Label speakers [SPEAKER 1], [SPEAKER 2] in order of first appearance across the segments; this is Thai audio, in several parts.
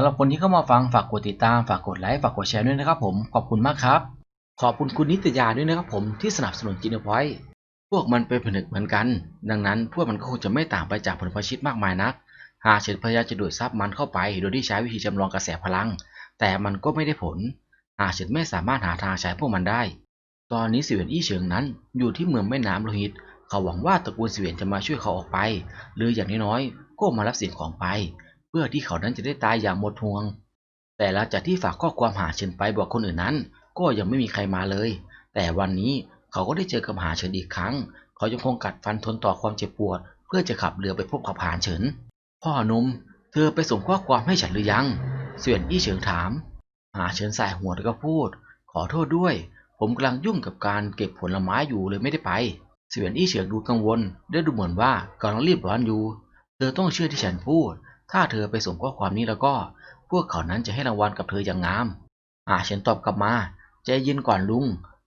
[SPEAKER 1] ำหรับคนที่เข้ามาฟังฝากกดติดตามฝากกดไลค์ฝากกดแชร์ด้วยนะครับผมขอบคุณมากครับ ขอบคุณคุณนิตยาด้วยนะครับผมที่สนับสนุนจินพอยพวกมันเป็นผนึกเหมือนกัน ดังนั้นพวกมันก็คงจะไม่ต่างไปจากผลพชิตมากมายนัก หากเฉินพยายามจะดูดซับมันเข้าไป โดยที่ใช้วิธีจำลองกระแสพลัง แต่มันก็ไม่ได้ผล หากเฉินไม่สามารถหาทางใช้พวกมันได้ ตอนนี้เสวียนอี้เฉิงนั้น อยู่ที่เมืองแม่น้ำโลหิต เขาหวังว่าตระกูลเสวียนจะมาช่วยเขาออกไป หรืออย่างน้อยๆก็มารับสิ่งของไป เพื่อที่เขานั้นจะได้ตายอย่างหมดห่วง แต่หลังจากที่ฝากข้อความหาเฉินไปบอกคนอื่นนั้น ก็ยังไม่มีใครมาเลย แต่วันนี้เขาก็ได้เจอกับหาเฉินอีกครั้ง เขายังคงกัดฟันทนต่อความเจ็บปวด เพื่อจะขับเรือไปพบกับหาเฉิน พ่อนุ่มเธอไปส่งข้อความให้ฉันหรือยัง เสวียนอี้เฉิงถาม หาเฉินสายหัวแล้วก็พูด ขอโทษด้วย ผมกำลังยุ่งกับการเก็บผลไม้อยู่เลยไม่ได้ไป เสวียนอี้เฉิงดูกังวลและดูเหมือนว่ากำลังรีบร้อนอยู่ เธอต้องเชื่อที่ฉันพูด ถ้าเธอไปส่งข้อความนี้แล้วก็ พวกเขานั้นจะให้รางวัลกับเธออย่างงามหาเฉินตอบกลับมา ใจเย็นก่อนลุง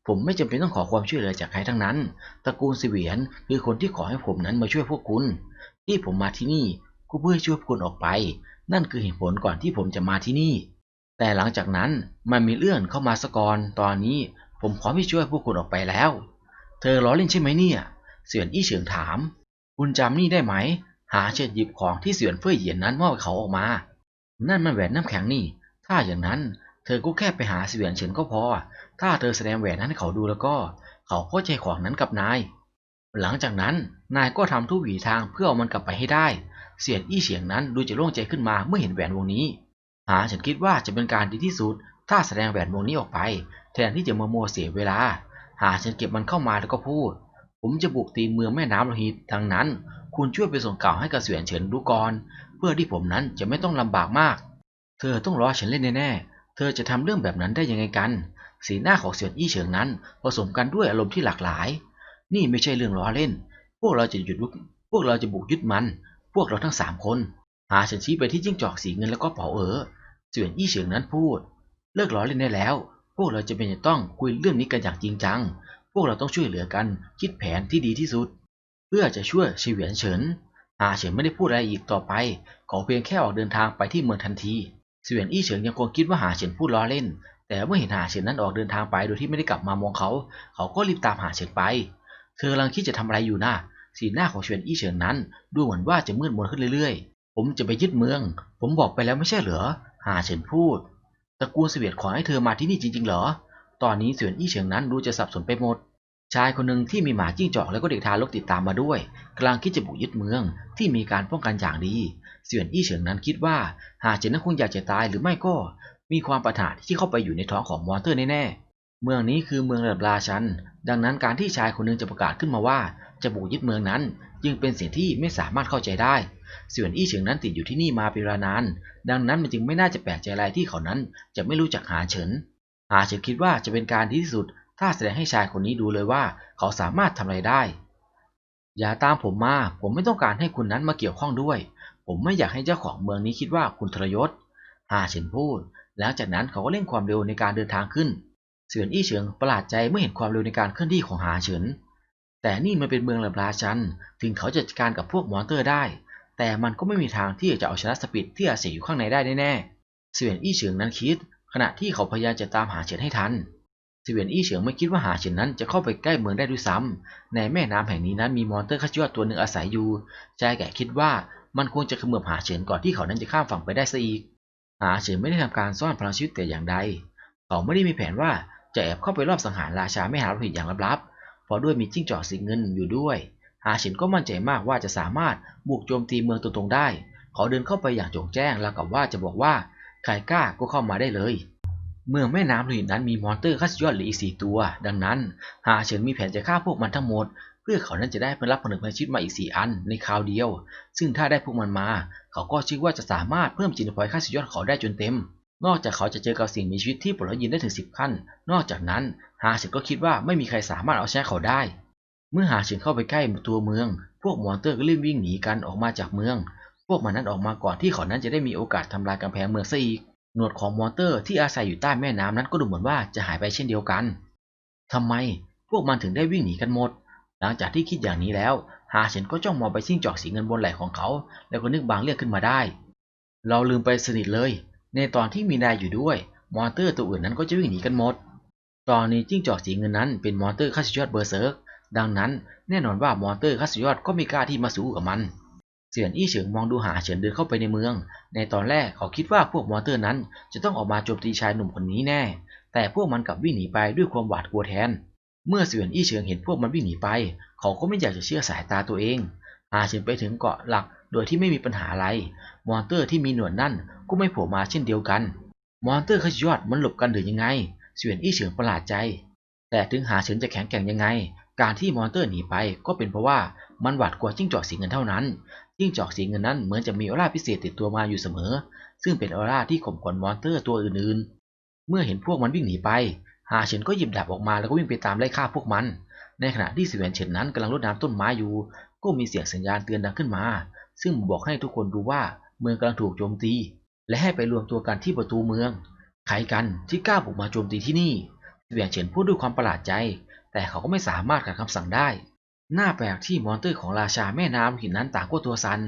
[SPEAKER 1] ผมไม่จำเป็นต้องขอความช่วยเหลือจากใครทั้งนั้น ตระกูลเสวียนคือคนที่ขอให้ผมนั้นมาช่วยพวกคุณ ที่ผมมาที่นี่ก็เพื่อช่วยพวกคุณออกไป นั่นคือเหตุผลก่อนที่ผมจะมาที่นี่ แต่หลังจากนั้นมันมีเรื่องเข้ามาสะกอนตอนนี้ ผมพร้อมที่ช่วยพวกคุณออกไปแล้ว เธอล้อเล่นใช่ไหมเนี่ย เสวียนอี้เฉิงถาม คุณจำนี่ได้ไหม หาเฉินหยิบของที่เสียนเฟ่ยเหยียนนั้นมอบเขาออกมา นั่นมันแหวนน้ำแข็งนี่ ถ้าอย่างนั้นเธอก็แค่ไปหาเสียนเฉินก็พอ ถ้าเธอแสดงแหวนนั้นให้เขาดูแล้วก็ เขาก็ให้ของนั้นกับนาย หลังจากนั้นนายก็ทำทุกวิถีทางเพื่อเอามันกลับไปให้ได้ เสียนอี้เฉียงนั้นดูจะโล่งใจขึ้นมาเมื่อเห็นแหวนวงนี้ หาฉันคิดว่าจะเป็นการดีที่สุด ถ้าแสดงแหวนวงนี้ออกไป แทนที่จะมาโมวเสียเวลา หาฉันเก็บมันเข้ามาแล้วก็พูด ผมจะบุกตีเมืองแม่น้ำโลหิตดังนั้น คุณช่วยไปส่งข่าวให้กับเสวียนเฉินดูก่อน เพื่อที่ผมนั้นจะไม่ต้องลำบากมาก เธอต้องรอฉันเล่นแน่ๆ เธอจะทำเรื่องแบบนั้นได้ยังไงกัน สีหน้าของเสวียนอี้เฉิงนั้น ผสมกันด้วยอารมณ์ที่หลากหลาย นี่ไม่ใช่เรื่องล้อเล่น พวกเราจะหยุดพวกเราจะบุกยึดมัน พวกเราทั้งสามคน หาฉันชี้ไปที่จิ้งจอกสีเงินแล้วก็เป๋าเอ๋อเสวียนอี้เฉิงนั้นพูด เลิกล้อเล่นได้แล้ว พวกเราจะเป็นจะต้องคุยเรื่องนี้กันอย่างจริงจัง พวกเราต้องช่วยเหลือกัน คิดแผนที่ดีที่สุด เพื่อจะช่วยชีเวียนเฉินหาเฉินไม่ได้พูดอะไรอีกต่อไป ขอเพียงแค่ออกเดินทางไปที่เมืองทันทีเสวียนอี้เฉิงยังคงคิดว่าหาเฉินพูดล้อเล่น แต่เมื่อเห็นหาเฉินนั้นออกเดินทางไปโดยที่ไม่ได้กลับมามองเขา เขาก็รีบตามหาเฉินไป เธอกำลังคิดจะทำอะไรอยู่นะสีหน้าของเสวียนอี้เฉิงนั้น ดูเหมือนว่าจะมืดมนขึ้นเรื่อยๆ ผมจะไปยึดเมือง ผมบอกไปแล้วไม่ใช่เหรอหาเฉินพูดตระกูลเสวียนขอให้เธอมาที่นี่จริงๆเหรอ ตอนนี้เสวียนอี้เฉิงนั้นดูจะสับสนไปหมด ชายคนหนึ่งที่มีหมาจิ้งจอกแล้วก็เด็กทารกติดตามมาด้วยกำลังคิดจะบุกยึดเมืองที่มีการป้องกันอย่างดี เสวียนอี้เฉิงนั้นคิดว่า หากเฉินนั้นคงอยากจะตายหรือไม่ก็มีความประถาที่เข้าไปอยู่ในท้องของมอนเตอร์แน่ๆ เมืองนี้คือเมืองระดับราชัน ดังนั้นการที่ชายคนหนึงจะประกาศขึ้นมาว่า จะบุกยึดเมืองนั้น จึงเป็นสิ่งที่ไม่สามารถเข้าใจได้ เสวียนอี้เฉิงนั้นติดอยู่ที่นี่มาเป็นเวลานาน ดังนั้นมันจึงไม่น่าจะแปลกใจอะไรที่เขานั้นจะไม่รู้จักหาเฉิน หาเฉินคิดว่าจะเป็นการที่สุด ถ้าแสดงให้ชายคนนี้ดูเลยว่า เขาสามารถทำอะไรได้ อย่าตามผมมา ผมไม่ต้องการให้คุณนั้นมาเกี่ยวข้องด้วย ผมไม่อยากให้เจ้าของเมืองนี้คิดว่าคุณทรยศหาเฉินพูด แล้วจากนั้นเขาก็เร่งความเร็วในการเดินทางขึ้น เสวียนอี้เฉิงประหลาดใจเมื่อเห็นความเร็วในการเคลื่อนที่ของหาเฉิน แต่นี่มันเป็นเมืองระบราชัน ถึงเขาจะจัดการกับพวกมอนเตอร์ได้ แต่มันก็ไม่มีทางที่จะเอาชนะสปิดที่อาศัยอยู่ข้างในได้แน่ๆเสวียนอี้เฉิงนั้นคิด ขณะที่เขาพยายามจะตามหาเฉินให้ทัน เสวียนอี้เฉิงไม่คิดว่าหาเฉินนั้นจะเข้าไปใกล้เมืองได้ด้วยซ้ำในแม่น้ำแห่งนี้นั้นมีมอนเตอร์ขั้นยอดตัวหนึ่งอาศัยอยู่ชายแก่คิดว่ามันควรจะเขมือบหาเฉินก่อนที่เขานั้นจะข้ามฝั่งไปได้ซะอีก หาเฉินไม่ได้ทำการซ่อนพลังชีวิตแต่อย่างใด เขาไม่ได้มีแผนว่าจะแอบเข้าไปรอบสังหารราชาไม่หาโลหิตอย่างลับๆเพราะด้วยมีจิ้งจอกสีเงินอยู่ด้วย หาเฉินก็มั่นใจมากว่าจะสามารถบุกโจมตีเมืองตรงๆได้ เขาเดินเข้าไปอย่างโจงแจ้งแล้วกับว่าจะบอกว่าใครกล้าก็เข้ามาได้เลย เมืองแม่น้ำลหิตนั้นมีมอนเตอร์ขั้นสุดยอดเหลืออีกสี่ตัว ดังนั้นหาเฉินมีแผนจะฆ่าพวกมันทั้งหมด เพื่อเขานั้นจะได้ผลรับผนึกพลังชีวิตมาอีกสี่อันในคราวเดียว ซึ่งถ้าได้พวกมันมา เขาก็เชื่อว่าจะสามารถเพิ่มจินพอยขั้นสุดยอดของเขาได้จนเต็ม นอกจากเขาจะเจอกับสิ่งมีชีวิตที่ปลดล็อกยินได้ถึง10ขั้น นอกจากนั้นฮาเฉินก็คิดว่าไม่มีใครสามารถเอาชนะเขาได้ เมื่อฮาเฉินเข้าไปใกล้ตัวเมือง พวกมอนเตอร์ก็รีบวิ่งหนีกันออกมาจากเมือง พวกมันนั้นออกมาก่อนที่เขานั้นจะได้มีโอกาสทำลายกำแพงเมืองซะอีก หนวดของมอนเตอร์ที่อาศัยอยู่ใต้แม่น้ำนั้นก็ดูเหมือนว่าจะหายไปเช่นเดียวกันทำไมพวกมันถึงได้วิ่งหนีกันหมด หลังจากที่คิดอย่างนี้แล้ว ฮาเฉินก็จ้องมองไปซิ่งจอกสีเงินบนไหล่ของเขา แล้วก็นึกบางเรื่องขึ้นมาได้ เราลืมไปสนิทเลย ในตอนที่มีนายอยู่ด้วย มอนเตอร์ตัวอื่นนั้นก็จะวิ่งหนีกันหมด ตอนนี้จิ้งจอกสีเงินนั้นเป็นมอนเตอร์ขั้นสุดยอดเบอร์เซิร์กดังนั้นแน่นอนว่ามอนเตอร์ขั้นสุดยอดก็ไม่กล้าที่มาสู้กับมัน เสียนอี้เฉิงมองดูหาเฉินเดินเข้าไปในเมือง ในตอนแรกเขาคิดว่าพวกมอนเตอร์นั้น จะต้องออกมาโจมตีชายหนุ่มคนนี้แน่ แต่พวกมันกลับวิ่งหนีไปด้วยความหวาดกลัวแทน เมื่อเสียนอี้เฉิงเห็นพวกมันวิ่งหนีไป เขาก็ไม่อยากจะเชื่อสายตาตัวเองหาเฉินไปถึงเกาะหลักโดยที่ไม่มีปัญหาอะไร มอนเตอร์ที่มีหนวดนั่นก็ไม่โผล่มาเช่นเดียวกัน มอนเตอร์ขยอดมันหลบกันหรือยังไง เสียนอี้เฉิงประหลาดใจ แต่ถึงหาเฉินจะแข็งแกร่งยังไง การที่มอนเตอร์หนีไปก็เป็นเพราะว่ามันหวาดกลัวจิ้งจอกสีเงินเท่านั้น จิ้งจอกสีเงินนั้นเหมือนจะมีออร่าพิเศษติดตัวมาอยู่เสมอ ซึ่งเป็นออร่าที่ข่มขวัญมอนเตอร์ตัวอื่นๆ เมื่อเห็นพวกมันวิ่งหนีไปหาเฉินก็หยิบดาบออกมาแล้วก็วิ่งไปตามไล่ฆ่าพวกมัน ในขณะที่เสวียนเฉินนั้นกำลังรดน้ำต้นไม้อยู่ ก็มีเสียงสัญญาณเตือนดังขึ้นมา ซึ่งบอกให้ทุกคนรู้ว่าเมืองกำลังถูกโจมตี และให้ไปรวมตัวกันที่ประตูเมือง ใครกันที่กล้าบุกมาโจมตีที่นี่ เสวียนเฉินพูดด้วยความประหลาดใจ แต่เขาก็ไม่สามารถขัดคำสั่งได้ หน้าแปลกที่มอนเตอร์ของราชาแม่น้ำหินนั้นต่างก็ตัวซัน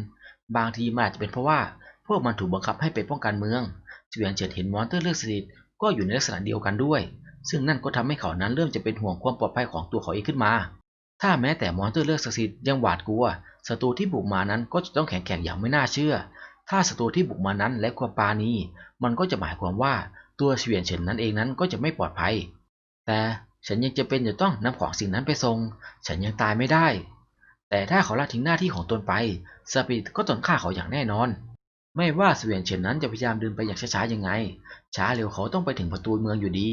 [SPEAKER 1] บางทีมันอาจจะเป็นเพราะว่าพวกมันถูกบังคับให้ไปป้องกันเมืองเสวียนเฉินเห็นมอนเตอร์เลือกสนิทก็อยู่ในลักษณะเดียวกันด้วย ซึ่งนั่นก็ทำให้เขานั้นเริ่มจะเป็นห่วงความปลอดภัยของตัวเขาเองขึ้นมา ถ้าแม้แต่มอนเตอร์เลือกศักดิ์สิทธิ์ยังหวาดกลัวศัตรูที่บุกมานั้นก็จะต้องแข็งแกร่งอย่างไม่น่าเชื่อ ถ้าศัตรูที่บุกมานั้นและความปาณีมันก็จะหมายความว่าตัวเสวียนเฉินนั้นเองนั้นก็จะไม่ปลอดภัย แต่ ฉันยังจะเป็นจะต้องนำของสิ่งนั้นไปส่ง ฉันยังตายไม่ได้ แต่ถ้าเขาละทิ้งหน้าที่ของตนไปสปิริตก็ต้องฆ่าเขาอย่างแน่นอน ไม่ว่าเสวียนเฉินนั้นจะพยายามเดินไปอย่างช้าๆยังไง ช้าเร็วเขาต้องไปถึงประตูเมืองอยู่ดี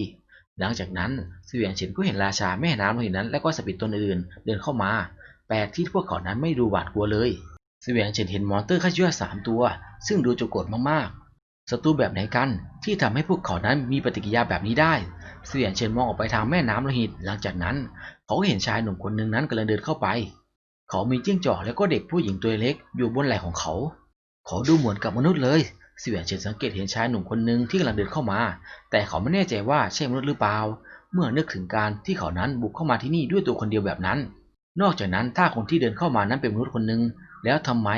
[SPEAKER 1] หลังจากนั้นเสวียนเฉินก็เห็นราชาแม่น้ำโลหิตนั้น และก็สปิริตตนอื่นเดินเข้ามา แปลกที่พวกเขานั้นไม่ดูหวาดกลัวเลยเสวียนเฉินเห็นมอนเตอร์ข้าเชื่อสามตัว ซึ่งดูจะโกรธมากๆศัตรูแบบไหนกันที่ทำให้พวกเขานั้นมีปฏิกิริยาแบบนี้ได้ เสวียนเฉินมองออกไปทางแม่น้ำโลหิต หลังจากนั้น เขาก็เห็นชายหนุ่มคนหนึ่งนั้นกำลังเดินเข้าไป เขามีจิ้งจอกและก็เด็กผู้หญิงตัวเล็กอยู่บนไหล่ของเขา เขาดูเหมือนกับมนุษย์เลยเสวียนเฉินสังเกตเห็นชายหนุ่มคนหนึ่งที่กำลังเดินเข้ามา แต่เขาไม่แน่ใจว่าใช่มนุษย์หรือเปล่า เมื่อนึกถึงการที่เขานั้นบุกเข้ามาที่นี่ด้วยตัวคนเดียวแบบนั้น นอกจากนั้นถ้าคนที่เดินเข้ามานั้นเป็นมนุษย์คนหนึ่งแล้วทำไม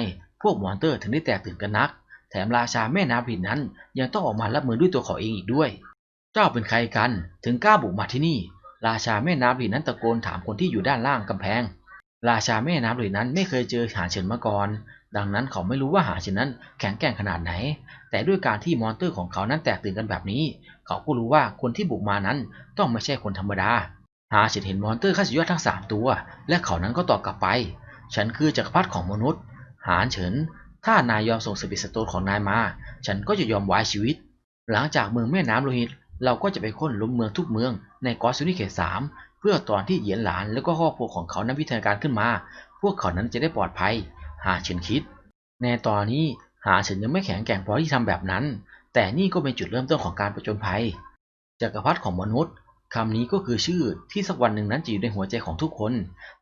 [SPEAKER 1] พวกมอนเตอร์ถึงได้แตกตื่นกันนัก แถมราชาแม่น้ำผิดนั้น ยังต้องออกมารับมือด้วยตัวเขาเองอีกด้วย เจ้าเป็นใครกัน ถึงกล้าบุกมาที่นี่ ราชาแม่น้ำผิดนั้นตะโกนถามคนที่อยู่ด้านล่างกำแพง ราชาแม่น้ำผิดนั้นไม่เคยเจอหาเฉินมาก่อน ดังนั้นเขาไม่รู้ว่าหาเฉินนั้นแข็งแกร่งขนาดไหน แต่ด้วยการที่มอนเตอร์ของเขานั้นแตกตื่นกันแบบนี้ เขาก็รู้ว่าคนที่บุกมานั้นต้องไม่ใช่คนธรรมดา หาเฉินเห็นมอนเตอร์ข้าสุดยอดทั้งสามตัว และเขานั้นก็ตอบกลับไป ฉันคือจักรพรรดิของมนุษย์ หาเฉิน ถ้านายยอมส่งสปิสโตนของนายมา ฉันก็จะยอมไว้ชีวิต หลังจากเมืองแม่น้ำโลหิต เราก็จะไปค้นล้มเมืองทุกเมืองในกอสซูนิเขตสามเพื่อตอนที่เหยียนหลานแล้วก็ครอบครัวของเขานั้นวิทยาการขึ้นมา พวกเขานั้นจะได้ปลอดภัย หาเฉินคิด ในตอนนี้หาเฉินยังไม่แข็งแกร่งพอที่ทำแบบนั้น แต่นี่ก็เป็นจุดเริ่มต้นของการประจนภัยจักรพรรดิของมนุษย์คำนี้ก็คือชื่อที่สักวันหนึ่งนั้นจะอยู่ในหัวใจของทุกคน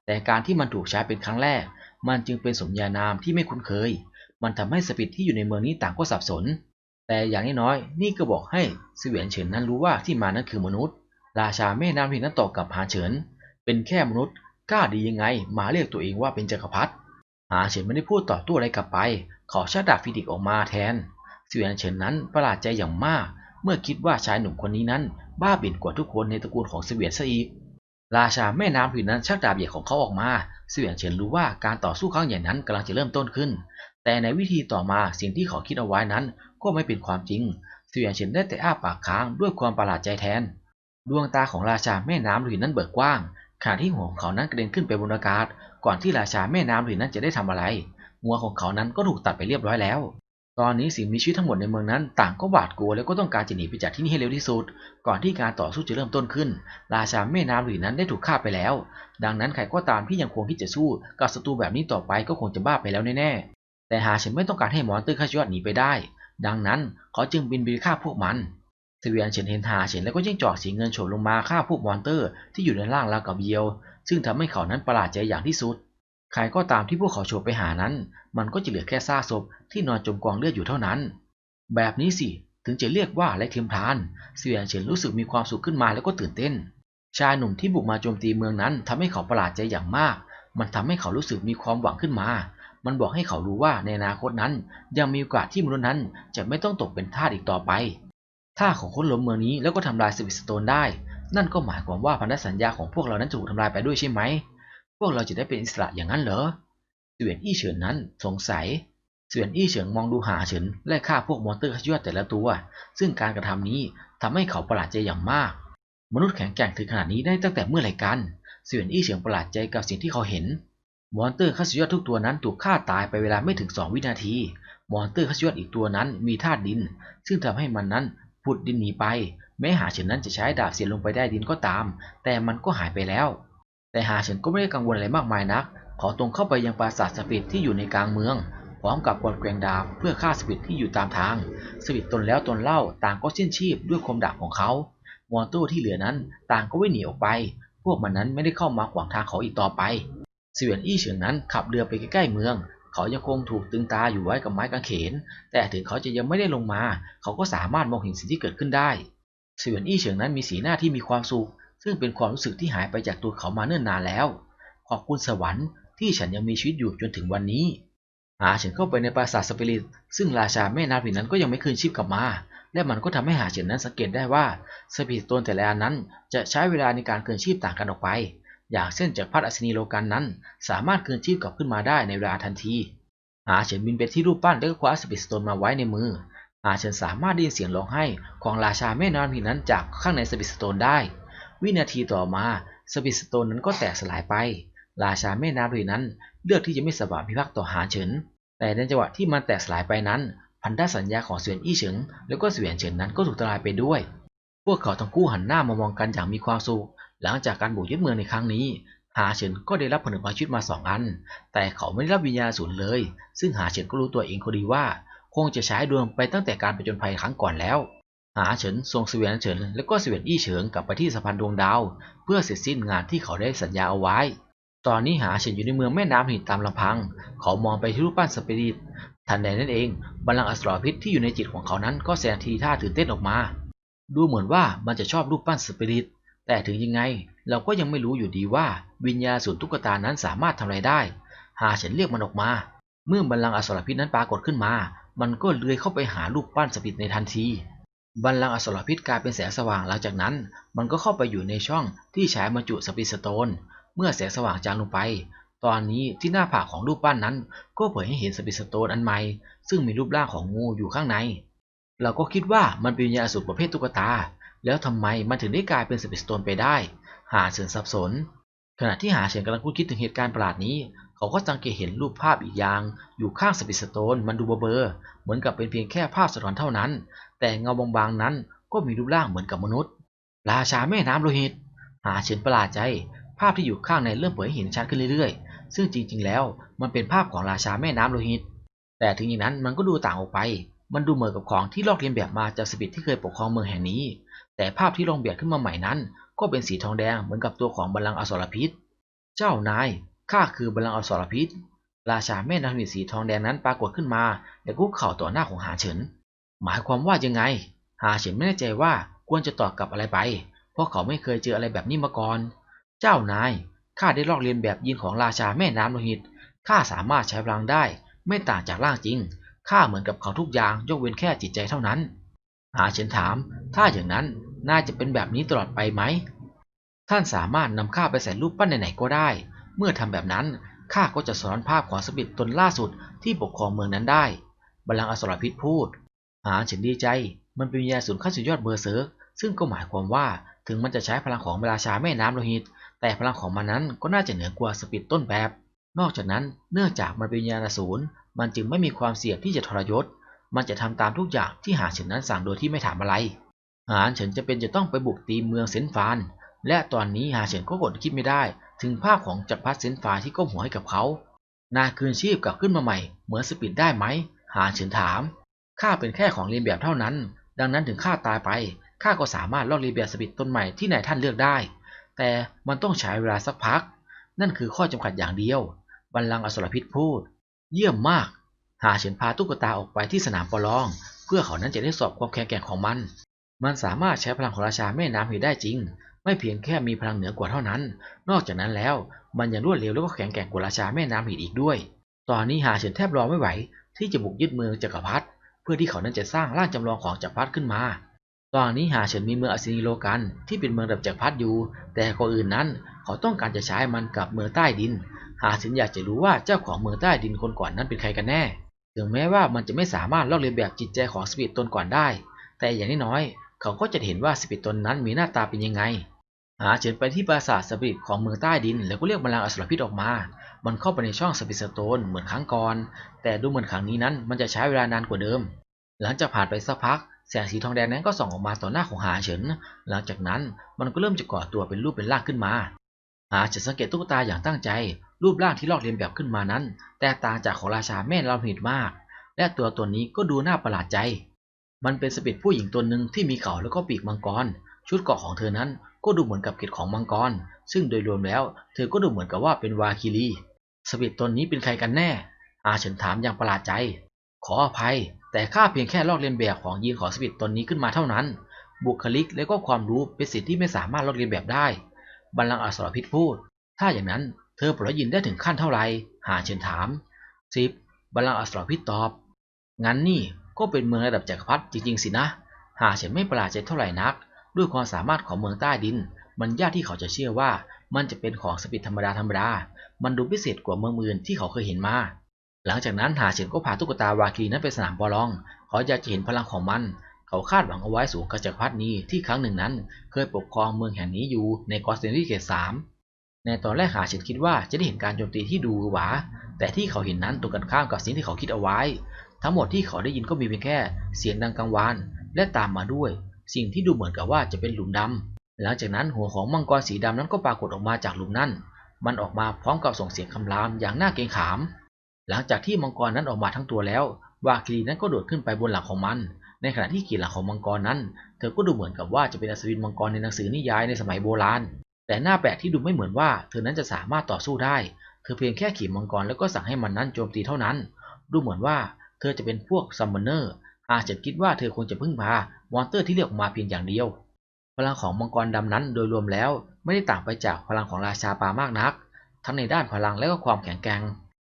[SPEAKER 1] แต่การที่มันถูกใช้เป็นครั้งแรก มันจึงเป็นสมญานามที่ไม่คุ้นเคย มันทำให้สปิริตที่อยู่ในเมืองนี้ต่างก็สับสน แต่อย่างน้อยนี่ก็บอกให้เสวียนเฉินนั้นรู้ว่าที่มานั้นคือมนุษย์ ราชาแม่น้ำพินนั้นตอบกับหาเฉิน เป็นแค่มนุษย์กล้าดียังไง มาเรียกตัวเองว่าเป็นจักรพรรดิหาเฉินไม่ได้พูดต่อตัวอะไรกลับไป ขอชักดาฟิดิกออกมาแทนเสวียนเฉินนั้นประหลาดใจอย่างมาก เมื่อคิดว่าชายหนุ่มคนนี้นั้น บ้าบิ่นกว่าทุกคนในตระกูลของเสวียนซะอีกราชาแม่น้ำผิวนั้นชักดาบใหญ่ของเขาออกมา เสวียนเฉินรู้ว่าการต่อสู้ครั้งใหญ่นั้นกำลังจะเริ่มต้นขึ้น แต่ในวิธีต่อมาสิ่งที่เขาคิดเอาไว้นั้น ก็ไม่เป็นความจริงเสียเฉินได้แต่อ้าปากค้างด้วยความประหลาดใจแทน ดวงตาของราชาแม่น้ำหลุยนั้นเบิกกว้างขณะที่หัวของเขานั้นกระเด็นขึ้นไปบนอากาศ ก่อนที่ราชาแม่น้ำหลุยนั้นจะได้ทำอะไร หัวของเขานั้นก็ถูกตัดไปเรียบร้อยแล้ว ตอนนี้สิ่งมีชีวิตทั้งหมดในเมืองนั้น ต่างก็หวาดกลัวและก็ต้องการจะหนีไปจากที่นี่ให้เร็วที่สุด ก่อนที่การต่อสู้จะเริ่มต้นขึ้น ราชาแม่น้ำหลุยนั้นได้ถูกฆ่าไปแล้ว ดังนั้นใครก็ตามที่ยังคงที่จะสู้กับศัตรูแบบนี้ต่อไปก็คงจะบ้าไปแล้วแน่ แต่หาฉันไม่ต้องการให้หมอนตอร์ข้าชยอดหนีไปได้ ดังนั้นเขาจึงบินไปฆ่าพวกมันเสวียนเฉินเห็นหาเฉินแล้วก็ยิ่งจอกสีเงินโฉบลงมาฆ่าพวกมอนเตอร์ ที่อยู่ในล่างราวกับเยียว ซึ่งทำให้เขานั้นประหลาดใจอย่างที่สุด ใครก็ตามที่พวกเขาโฉบไปหานั้น มันก็จะเหลือแค่ซากศพที่นอนจมกองเลือดอยู่เท่านั้น แบบนี้สิถึงจะเรียกว่าไรเทียมทานเสวียนเฉินรู้สึกมีความสุขขึ้นมาแล้วก็ตื่นเต้น ชายหนุ่มที่บุกมาโจมตีเมืองนั้นทำให้เขาประหลาดใจอย่างมาก มันทำให้เขารู้สึกมีความหวังขึ้นมา มันบอกให้เขารู้ว่าในอนาคตนั้น ยังมีโอกาสที่มนุษย์นั้นจะไม่ต้องตกเป็นทาสอีกต่อไป ถ้าของคนล้มเมืองนี้แล้วก็ทำลายสวิตสโตนได้ นั่นก็หมายความว่าพันธสัญญาของพวกเรานั้นจะถูกทำลายไปด้วยใช่ไหม พวกเราจะได้เป็นอิสระอย่างนั้นเหรอเสวียนอี้เฉินนั้นสงสัยเสวียนอี้เฉิงมองดูหาเฉินและฆ่าพวกมอนเตอร์ขยอดแต่ละตัว ซึ่งการกระทำนี้ทำให้เขาประหลาดใจอย่างมาก มนุษย์แข็งแกร่งถึงขนาดนี้ได้ตั้งแต่เมื่อไหร่กันเสวียนอี้เฉิงประหลาดใจกับสิ่งที่เขาเห็น มอนเตอร์ขยอดทุกตัวนั้นถูกฆ่าตายไปเวลาไม่ถึง 2 วินาที มอนเตอร์ขยอดอีกตัวนั้นมีธาตุดิน ซึ่งทำให้มันนั้นผุดดินหนีไป แม้หาเฉินนั้นจะใช้ดาบเสียบลงไปได้ดินก็ตาม แต่มันก็หายไปแล้ว แต่หาเฉินก็ไม่ได้กังวลอะไรมากมายนักขาตรงเข้าไปยังปราสาทสปิดที่อยู่ในกลางเมือง พร้อมกับกดแกงดาบเพื่อฆ่าสปิดที่อยู่ตามทาง สปิดตนแล้วตนเล่าต่างก็สิ้นชีพด้วยคมดาบของเขา มอนเตอร์ที่เหลือนั้นต่างก็วิ่งหนีออกไป พวกมันนั้นไม่ได้เข้ามาขวางทางเขาอีกต่อไป เสวียนอี้เฉิงนั้นขับเรือไปใกล้ๆเมือง เขายังคงถูกตึงตาอยู่ไว้กับไม้กางเขน แต่ถึงเขาจะยังไม่ได้ลงมา เขาก็สามารถมองเห็นสิ่งที่เกิดขึ้นได้เสวียนอี้เฉิงนั้นมีสีหน้าที่มีความสุข ซึ่งเป็นความรู้สึกที่หายไปจากตัวเขามาเนิ่นนานแล้ว ขอบคุณสวรรค์ที่ฉันยังมีชีวิตอยู่จนถึงวันนี้หาเฉินเข้าไปในปราสาทสปิริต ซึ่งราชาแม่นาผีนั้นก็ยังไม่คืนชีพกลับมา และมันก็ทำให้หาเฉินนั้นสังเกตได้ว่าสปิริตตนแต่ละอันนั้น จะใช้เวลาในการคืนชีพต่างกันออกไป อย่างเส้นจากพัดอัศนีโลกันนั้น สามารถคืนชีพกลับขึ้นมาได้ในเวลาทันทีหาเฉินบินไปที่รูปปั้นแล้วก็คว้าสปิสโตนมาไว้ในมือหาเฉินสามารถได้ยินเสียงร้องไห้ของราชาแม่นางผีนั้นจากข้างในสปิสโตนได้ วินาทีต่อมาสปิสโตนนั้นก็แตกสลายไป ราชาแม่น้ำผีนั้นเลือกที่จะไม่สวามิภักต์ต่อหาเฉิน แต่ในจังหวะที่มันแตกสลายไปนั้น พันธสัญญาของเสวียนอี้เฉิงแล้วก็เสวียนเฉินนั้นก็ถูกทลายไปด้วย พวกเขาทั้งคู่หันหน้ามามองกันอย่างมีความสุข หลังจากการบุกยึดเมืองในครั้งนี้ หาเฉินก็ได้รับผนึกพระชีวมาสองอัน แต่เขาไม่ได้รับวิญญาณสูญเลย ซึ่งหาเฉินก็รู้ตัวเองก็ดีว่า คงจะใช้ดวงไปตั้งแต่การไปจนภัยครั้งก่อนแล้ว หาเฉินส่งเสวียนเฉินและก็เสวียนอี้เฉิงกลับไปที่สะพานดวงดาว เพื่อเสร็จสิ้นงานที่เขาได้สัญญาเอาไว้ ตอนนี้หาเฉินอยู่ในเมืองแม่น้ำหินตามลำพัง เขามองไปที่รูปปั้นสปิริตทันใดนั้นเองบัลลังก์อสรพิษที่อยู่ในจิตของเขานั้นก็แสดงทีท่าตื่นเต้นออกมา ดูเหมือนว่ามันจะชอบรูปปั้นสปิริต แต่ถึงยังไงเราก็ยังไม่รู้อยู่ดีว่าวิญญาณสูนตุ๊กตานั้นสามารถทำอะไรได้ หาฉินเรียกมันออกมา เมื่อบัลลังก์อสรพิษนั้นปรากฏขึ้นมา มันก็เลื้อยเข้าไปหารูปปั้นสปิริตในทันทีบัลลังก์อสรพิษกลายเป็นแสงสว่างหลังจากนั้น มันก็เข้าไปอยู่ในช่องที่ใช้บรรจุสปิริตสโตน เมื่อแสงสว่างจางลงไป ตอนนี้ที่หน้าผากของรูปปั้นนั้น ก็เผยให้เห็นสปิริตสโตนอันใหม่ซึ่งมีรูปร่างของงูอยู่ข้างใน เราก็คิดว่ามันเป็นวิญญาณสูรประเภทตุ๊กตา แล้วทำไมมันถึงได้กลายเป็นสปิริตสโตนไปได้ หาเฉินสับสน ขณะที่หาเฉินกำลังพูดคิดถึงเหตุการณ์ประหลาดนี้ เขาก็สังเกตเห็นรูปภาพอีกอย่าง อยู่ข้างสปิริตสโตนมันดูเบลอๆเหมือนกับเป็นเพียงแค่ภาพสะท้อนเท่านั้น แต่เงาบางๆนั้นก็มีรูปร่างเหมือนกับมนุษย์ ราชาแม่น้ำโลหิต หาเฉินประหลาดใจ ภาพที่อยู่ข้างในเริ่มเผยให้เห็นชัดขึ้นเรื่อยๆ ซึ่งจริง ๆ แล้วมันเป็นภาพของราชาแม่น้ำโลหิต แต่ถึงอย่างนั้นมันก็ดูต่างออกไป มันดูเหมือนกับของที่ลอกเลียนแบบมาจากสปิริตที่เคยปกครองเมืองแห่งนี้ แต่ภาพที่ลองแบบขึ้นมาใหม่นั้น ก็เป็นสีทองแดงเหมือนกับตัวของบัลลังก์อสรพิษ เจ้านายข้าคือบัลลังก์อสรพิษ ราชาแม่น้ำหินสีทองแดงนั้นปรากฏขึ้นมาและคุกเข่าต่อหน้าของหาเฉิน หมายความว่ายังไง หาเฉินไม่แน่ใจว่าควรจะตอบกลับอะไรไป เพราะเขาไม่เคยเจออะไรแบบนี้มาก่อน เจ้านายข้าได้ลอกเลียนแบบยีนของราชาแม่น้ำโลหิตข้าสามารถใช้พลังได้ ไม่ต่างจากร่างจริงข้าเหมือนกับเขาทุกอย่างยกเว้นแค่จิตใจเท่านั้น หาเฉินถาม ถ้าอย่างนั้น น่าจะเป็นแบบนี้ตลอดไปไหม ท่านสามารถนำข้าไปใส่รูปปั้นไหนๆก็ได้ เมื่อทำแบบนั้นข้าก็จะสอนภาพของสปิริตตนล่าสุดที่ปกครองเมืองนั้นได้บัลลังอสรพิษพูด หาเฉินดีใจ มันเป็นวิญญาณสูนขั้นสุดยอดเบอร์เซิร์กซึ่งก็หมายความว่าถึงมันจะใช้พลังของราชาแม่น้ำโลหิต แต่พลังของมันนั้นก็น่าจะเหนือกว่าสปิริตต้นแบบ นอกจากนั้นเนื่องจากมันเป็นวิญญาณสูรมันจึงไม่มีความเสี่ยงที่จะทรยศ มันจะทำตามทุกอย่างที่หาเฉินนั้นสั่งโดยที่ไม่ถามอะไร หาเฉินจะเป็นจะต้องไปบุกตีเมืองเซนฟาน และตอนนี้หาเฉินก็กดคิดไม่ได้ ถึงภาพของจักรพรรดิเซนฟานที่ก้มหัวให้กับเขานาคืนชีพกลับขึ้นมาใหม่ เหมือนสปิริตได้ไหม หาเฉินถาม ข้าเป็นแค่ของเรียนแบบเท่านั้น ดังนั้นถึงข้าตายไป ข้าก็สามารถลอกเรียนแบบสปิริตต้นใหม่ที่นายท่านเลือกได้ แต่มันต้องใช้เวลาสักพัก นั่นคือข้อจำกัดอย่างเดียว บัลลังก์อสรพิษพูด เยี่ยมมาก หาเฉินพาตุ๊กตาออกไปที่สนามประลอง เพื่อเขานั้นจะได้สอบความแข็งแกร่งของมัน มันสามารถใช้พลังของราชาแม่น้ำหินได้จริง ไม่เพียงแค่มีพลังเหนือกว่าเท่านั้น นอกจากนั้นแล้วมันยังรวดเร็วแล้วก็แข็งแกร่งกว่าราชาแม่น้ำหินอีกด้วย ตอนนี้หาเฉินแทบรอไม่ไหว ที่จะบุกยึดเมืองจักรพรรดิเพื่อที่เขานั้นจะสร้างร่างจำลองของจักรพรรดิขึ้นมา ตอนนี้หาเฉินมีเมืองอัศนีโลกันที่เป็นเมืองระดับจักรพรรดิอยู่ แต่ก่อนอื่นนั้นเขาต้องการจะใช้มันกับเมืองใต้ดิน หาเฉินอยากจะรู้ว่าเจ้าของเมืองใต้ดินคนก่อนนั้นเป็นใครกันแน่ ถึงแม้ว่ามันจะไม่สามารถลอกเลียนแบบจิตใจของสปิริตตนก่อนได้ แต่อย่างน้อย เขาก็จะเห็นว่าสปิริตตนนั้นมีหน้าตาเป็นยังไง หาเฉินไปที่ปราสาทสปิริตของเมืองใต้ดิน แล้วก็เรียกพลังอสรพิษออกมา มันเข้าไปในช่องสปิริตสโตนเหมือนครั้งก่อน แต่ดูเหมือนครั้งนี้นั้นมันจะใช้เวลานานกว่าเดิม หลังจากผ่านไปสักพักแสงสีทองแดงนั้นก็ส่องออกมาต่อหน้าของหาเฉิน หลังจากนั้นมันก็เริ่มจะก่อตัวเป็นรูปเป็นร่างขึ้นมา หาเฉินสังเกตตุ๊กตาอย่างตั้งใจ รูปร่างที่ลอกเลียนแบบขึ้นมานั้น แตกต่างจากของราชาแม่ลาหิดมาก และตัวตนนี้ก็ดูน่าประหลาดใจ มันเป็นสปิริตผู้หญิงตัวหนึ่งที่มีเขาแล้วก็ปีกมังกร ชุดเกราะของเธอนั้นก็ดูเหมือนกับเกล็ดของมังกร ซึ่งโดยรวมแล้ว เธอก็ดูเหมือนกับว่าเป็นวาคิรีสปิริตนนี้เป็นใครกันแน่ อาเฉินถามอย่างประหลาดใจ ขออภัย แต่ข้าเพียงแค่ลอกเลียนแบบของยีนของสปิริตนนี้ขึ้นมาเท่านั้น บุคลิกและก็ความรู้เป็นสิ่งที่ไม่สามารถลอกเลียนแบบได้บัลลังก์อสรพิษพูด ถ้าอย่างนั้นเธอปลดยินได้ถึงขั้นเท่าไหร่หาเฉินถามสิบบัลลังก์อสรพิษตอบ งั้นนี่ ก็เป็นเมืองระดับจักรพรรดิจริงๆสินะ หาเฉินไม่ประหลาดใจเท่าไหร่นัก ด้วยความสามารถของเมืองใต้ดิน มันยากที่เขาจะเชื่อว่า มันจะเป็นของสปิริตธรรมดาธรรมดา มันดูพิเศษกว่าเมืองอื่นที่เขาเคยเห็นมา หลังจากนั้นหาเฉินก็พาตุ๊กตาวาคีนั้นไปสนามบอลอง เขาอยากจะเห็นพลังของมัน เขาคาดหวังเอาไว้สูงกับจักรพรรดินี้ที่ครั้งหนึ่งนั้น เคยปกครองเมืองแห่งนี้อยู่ในกอสเซนรีเกตสามในตอนแรกหาเฉินคิดว่าจะได้เห็นการโจมตีที่ดูหวา แต่ที่เขาเห็นนั้นตรงกันข้ามกับสิ่งที่เขาคิดเอาไว้ ทั้งหมดที่เขาได้ยินก็มีเพียงแค่เสียงดังกังวานและตามมาด้วย สิ่งที่ดูเหมือนกับว่าจะเป็นหลุมดำหลังจากนั้นหัวของมังกรสีดำนั้นก็ปรากฏออกมาจากหลุมนั้น มันออกมาพร้อมกับส่งเสียงคำรามอย่างน่าเกรงขาม หลังจากที่มังกรนั้นออกมาทั้งตัวแล้ว วาคิรีนั้นก็โดดขึ้นไปบนหลังของมัน ในขณะที่ขี่หลังของมังกรนั้น เธอก็ดูเหมือนกับว่าจะเป็นอัศวินมังกรในหนังสือนิยายในสมัยโบราณ แต่หน้าแปลกที่ดูไม่เหมือนว่า เธอนั้นจะสามารถต่อสู้ได้ เธอเพียงแค่ขี่มังกรแล้วก็สั่งให้มันนั้นโจมตีเท่านั้น ดูเหมือนว่า เธอจะเป็นพวกซัมมอนเนอร์อาจจะคิดว่าเธอคงจะพึ่งพามอนเตอร์ที่เรียกออกมาเพียงอย่างเดียว พลังของมังกรดำนั้นโดยรวมแล้วไม่ได้ต่างไปจากพลังของราชาปามากนัก ทั้งในด้านพลังและก็ความแข็งแกร่ง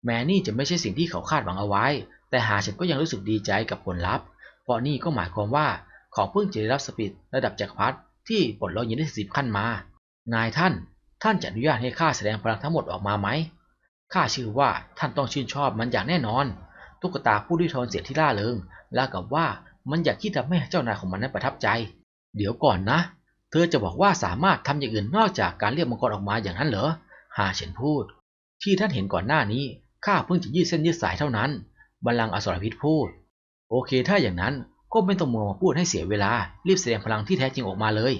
[SPEAKER 1] แม้นี่จะไม่ใช่สิ่งที่เขาคาดหวังเอาไว้ แต่หาฉันก็ยังรู้สึกดีใจกับผลลัพธ์ เพราะนี่ก็หมายความว่าเขาเพิ่งจะได้รับสปิดระดับจักรพรรดิที่ปลดล็อกยินได้สิบขั้นมา นายท่าน ท่านจะอนุญาตให้ข้าแสดงพลังทั้งหมดออกมาไหมข้าเชื่อว่าท่านต้องชื่นชอบมันอย่างแน่นอน ตุ๊กตาผู้ด้วยโทนเสียงที่ล่าเริงล้วกับว่ามันอยากคิดทำให้เจ้านายของมันนั้นประทับใจ เดี๋ยวก่อนนะ เธอจะบอกว่าสามารถทำอย่างอื่นนอกจากการเรียกมังกรออกมาอย่างนั้นเหรอหาเฉินพูด ที่ท่านเห็นก่อนหน้านี้ข้าเพิ่งจะยืดเส้นยืดสายเท่านั้นบัลลังอสรพิษพูด โอเคถ้าอย่างนั้นก็ไม่ต้องมัวมาพูดให้เสียเวลา รีบแสดงพลังที่แท้จริงออกมาเลย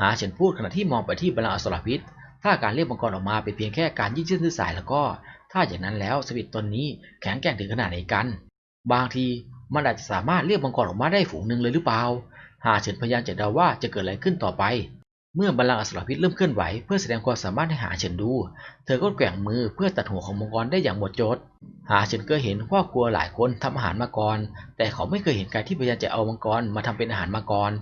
[SPEAKER 1] หาเฉินพูดขณะที่มองไปที่บัลลังอสรพิษ ถ้าการเรียกมังกรออกมาเป็นเพียงแค่การยืดเส้นยืดสายแล้วก็ ถ้าอย่างนั้นแล้วสปิตตนนี้แข็งแกร่งถึงขนาดไหนกัน บางทีมันอาจจะสามารถเรียกมังกรออกมาได้ฝูงหนึ่งเลยหรือเปล่า หาเฉินพยายามจะเดาว่าจะเกิดอะไรขึ้นต่อไป เมื่อบัลลังอสรพิษเริ่มเคลื่อนไหวเพื่อแสดงความสามารถให้หาเฉินดู เธอก็แกว่งมือเพื่อตัดหัวของมังกรได้อย่างหมดจด หาเฉินก็เห็นว่าครัวหลายคนทำอาหารมาก่อน แต่เขาไม่เคยเห็นใครที่พยายามจะเอามังกรมาทำเป็นอาหารมาก่อน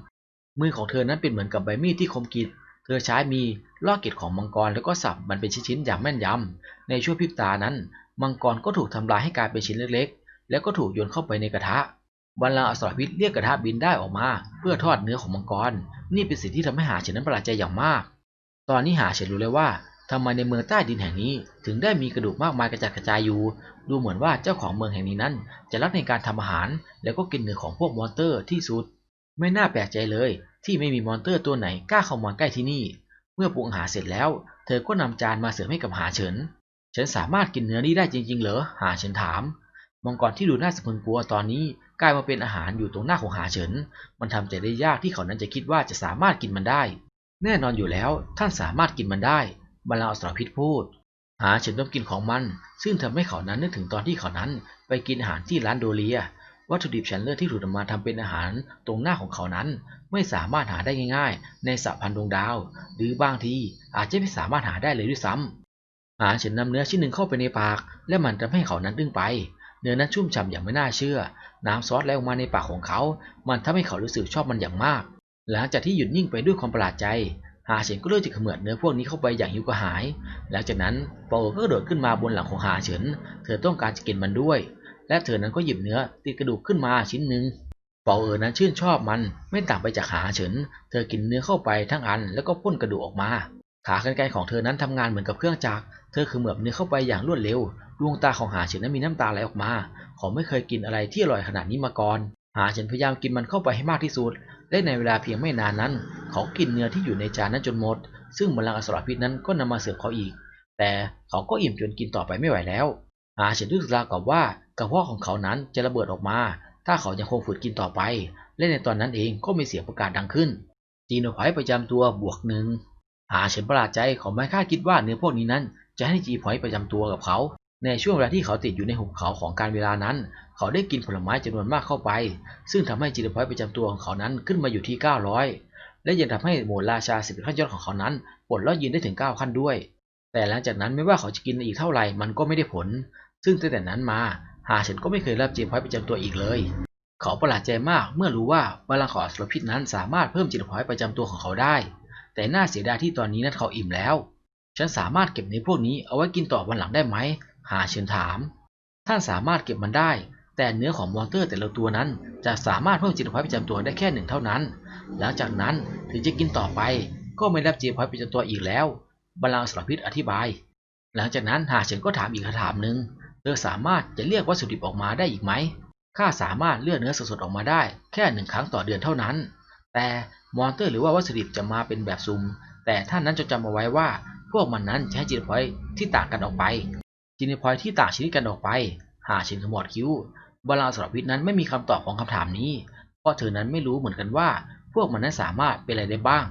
[SPEAKER 1] มือของเธอนั้นเป็นเหมือนกับใบมีดที่คมกริบ เธอใช้มีลอกเกล็ดของมังกรแล้วก็สับมันเป็นชิ้นๆอย่างแม่นยำ ในช่วงพริบตานั้น มังกรก็ถูกทำลายให้กลายเป็นชิ้นเล็กๆ แล้วก็ถูกโยนเข้าไปในกระทะบัลลังอสรพิษเรียกกระทะบินได้ออกมา เพื่อทอดเนื้อของมังกร นี่เป็นสิ่งที่ทำให้หาเฉินนั้นประหลาดใจอย่างมาก ตอนนี้หาเฉินรู้เลยว่าทำไมในเมืองใต้ดินแห่งนี้ ถึงได้มีกระดูกมากมายกระจัดกระจายอยู่ ดูเหมือนว่าเจ้าของเมืองแห่งนี้นั้น จะรักในการทำอาหาร แล้วก็กินเนื้อของพวกมอนเตอร์ที่สุด ไม่น่าแปลกใจเลย ที่ไม่มีมอนเตอร์ตัวไหนกล้าเข้ามาใกล้ที่นี่ เมื่อปรุงอาหารเสร็จแล้ว เธอก็นำจานมาเสิร์ฟให้กับหาเฉิน ฉันสามารถกินเนื้อนี้ได้จริง ๆ เหรอ หาเฉินถาม มังกรที่ดูน่าสะพรึงกลัวตอนนี้กลายมาเป็นอาหารอยู่ตรงหน้าของหาเฉิน มันทำใจได้ยากที่เขานั้นจะคิดว่าจะสามารถกินมันได้ แน่นอนอยู่แล้ว ท่านสามารถกินมันได้บัลลังก์อสรพิษพูด หาเฉินต้องกินของมัน ซึ่งทำให้เขานั้นนึกถึงตอนที่เขานั้นไปกินอาหารที่ร้านโดเลีย วัตถุดิบชั้นเลิศที่ถูกนำมาทำเป็นอาหารตรงหน้าของเขานั้น ไม่สามารถหาได้ง่าย ๆ ในสะพันดวงดาว หรือบางทีอาจจะไม่สามารถหาได้เลยด้วยซ้ำหาเฉินนำเนื้อชิ้นหนึ่งเข้าไปในปาก และมันทำให้เขานั้นอึ้งไป เนื้อนั้นชุ่มฉ่ำอย่างไม่น่าเชื่อ น้ำซอสไหลออกมาในปากของเขา มันทำให้เขารู้สึกชอบมันอย่างมาก หลังจากที่หยุดนิ่งไปด้วยความประหลาดใจหาเฉินก็เลือกจะเขมือบเนื้อพวกนี้เข้าไปอย่างหิวกระหาย หลังจากนั้นเปาเอก็กระโดดขึ้นมาบนหลังของหาเฉิน เธอต้องการจะกินมันด้วย และเธอนั้นก็หยิบเนื้อติดกระดูกขึ้นมาชิ้นหนึ่งเปาเอ๋อนั้นชื่นชอบมันไม่ต่างไปจากหาเฉิน เธอกินเนื้อเข้าไปทั้งอันแล้วก็พ่นกระดูกออกมา ขากรรไกรของเธอนั้นทำงานเหมือนกับเครื่องจักร เธอคือเขมือบเนื้อเข้าไปอย่างรวดเร็ว ดวงตาของหาเฉินนั้นมีน้ำตาไหลออกมา เขาไม่เคยกินอะไรที่อร่อยขนาดนี้มาก่อน หาเฉินพยายามกินมันเข้าไปให้มากที่สุด และในเวลาเพียงไม่นานนั้น เขากินเนื้อที่อยู่ในจานนั้นจนหมด ซึ่งบัลลังก์อสรพิษนั้นก็นำมาเสิร์ฟเขาอีก แต่เขาก็อิ่มจนกินต่อไปไม่ไหวแล้ว หาเฉินรู้สึกราวกับว่า กระเพาะของเขานั้นจะระเบิดออกมา ถ้าเขายังคงฝืนกินต่อไป และในตอนนั้นเองก็มีเสียงประกาศดังขึ้นจีโนไพประจำตัวบวกหนึ่งหาเฉินประหลาดใจเขาไม่คาดคิดว่าเนื้อพวกนี้นั้น จะให้จีพอยต์ประจำตัวกับเขา ในช่วงเวลาที่เขาติดอยู่ในหุบเขาของการเวลานั้น เขาได้กินผลไม้จำนวนมากเข้าไป ซึ่งทำให้จีพอยต์ประจำตัวของเขานั้นขึ้นมาอยู่ที่ 900 และยังทำให้โหมดราชาสิบขั้นยอดของเขานั้นปลดล็อกยืนได้ถึง 9 ขั้นด้วย แต่หลังจากนั้นไม่ว่าเขาจะกินอีกเท่าไหร่มันก็ไม่ได้ผล ซึ่งตั้งแต่นั้นมา หาเฉินก็ไม่เคยรับจีพอยต์ประจำตัวอีกเลย เขาประหลาดใจมากเมื่อรู้ว่าพลังของอสรพิษนั้นสามารถเพิ่มจิตพอยต์ประจำตัวของเขาได้ แต่น่าเสียดายที่ตอนนี้นั้นเขาอิ่มแล้ว ฉันสามารถเก็บในพวกนี้เอาไว้กินต่อวันหลังได้ไหมหาเชิญถาม ท่านสามารถเก็บมันได้ แต่เนื้อของมอนเตอร์แต่ละตัวนั้น จะสามารถเพิ่มจิตพอยต์ประจำตัวได้แค่หนึ่งเท่านั้น หลังจากนั้นถึงจะกินต่อไป ก็ไม่รับจิตพอยต์ประจำตัวอีกแล้วบัลลังก์สรพิษอธิบาย หลังจากนั้นหาเฉินก็ถามอีกคำถามหนึ่ง เธอสามารถจะเรียกวัตถุดิบออกมาได้อีกไหม ข้าสามารถเลือกเนื้อสดๆออกมาได้แค่หนึ่งครั้งต่อเดือนเท่านั้น แต่มอนเตอร์หรือว่าวัตถุดิบจะมาเป็นแบบซุ่ม แต่ท่านนั้นจะจำเอาไว้ว่า พวกมันนั้นให้จินพอยที่ต่างกันออกไปจินพอยที่ต่างชนิดกันออกไป หาชินขมวดคิ้วบาลาสรพิษนั้นไม่มีคำตอบของคำถามนี้ เพราะเธอนั้นไม่รู้เหมือนกันว่า พวกมันนั้นสามารถเป็นอะไรได้บ้าง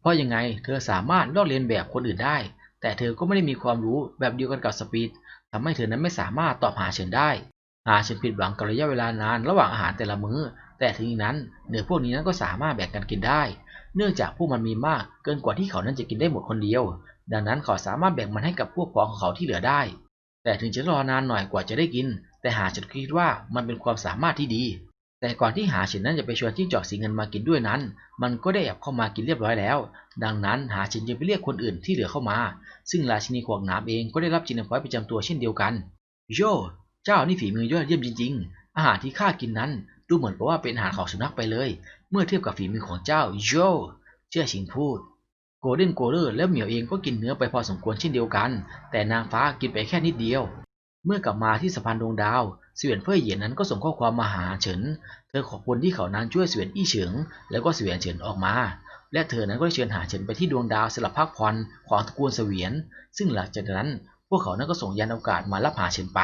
[SPEAKER 1] เพราะยังไงเธอสามารถลอกเลียนแบบคนอื่นได้ แต่เธอก็ไม่ได้มีความรู้แบบเดียวกันกับสปีด ทำให้เธอนั้นไม่สามารถตอบหาเฉินได้ หาเฉินผิดหวังกับระยะเวลานานระหว่างอาหารแต่ละมื้อ แต่ถึงอย่างนั้นเนื้อพวกนี้นั้นก็สามารถแบ่งกันกินได้ เนื่องจากพวกมันมีมากเกินกว่าที่เขานั้นจะกินได้หมดคนเดียว ดังนั้นเขาสามารถแบ่งมันให้กับพวกพ้องของเขาที่เหลือได้ แต่ถึงจะรอนานหน่อยกว่าจะได้กิน แต่หาเฉินคิดว่ามันเป็นความสามารถที่ดี แต่ก่อนที่หาฉินนั้นจะไปชวนจิ้งจอกสีเงินมากินด้วยนั้น มันก็ได้แอบเข้ามากินเรียบร้อยแล้ว ดังนั้นหาฉินจึงไปเรียกคนอื่นที่เหลือเข้ามา ซึ่งราชินีขวางน้ำเองก็ได้รับจินพอยประจำตัวเช่นเดียวกัน โย เจ้านี่ฝีมือยอดเยี่ยมจริง ๆ อาหารที่ข้ากินนั้นดูเหมือนกับว่าเป็นอาหารของสุนัขไปเลย เมื่อเทียบกับฝีมือของเจ้าโยเจ้าชิงพูดโกลเด้นโกลเลอร์และเหมียวเองก็กินเนื้อไปพอสมควรเช่นเดียวกัน แต่นางฟ้ากินไปแค่นิดเดียว เมื่อกลับมาที่สะพานดวงดาว เสวียนเฟ่ยเหยียนนั้นก็ส่งข้อความมาหาเฉิน เธอขอบคุณที่เขานั้นช่วยเสวียนอี้เฉิง แล้วก็เสวียนเฉินออกมา และเธอนั้นก็ได้เชิญหาเฉินไปที่ดวงดาวสลับพักผ่อนของตระกูลเสวียน ซึ่งหลังจากนั้นพวกเขานั้นก็ส่งยานอวกาศมารับหาเฉินไป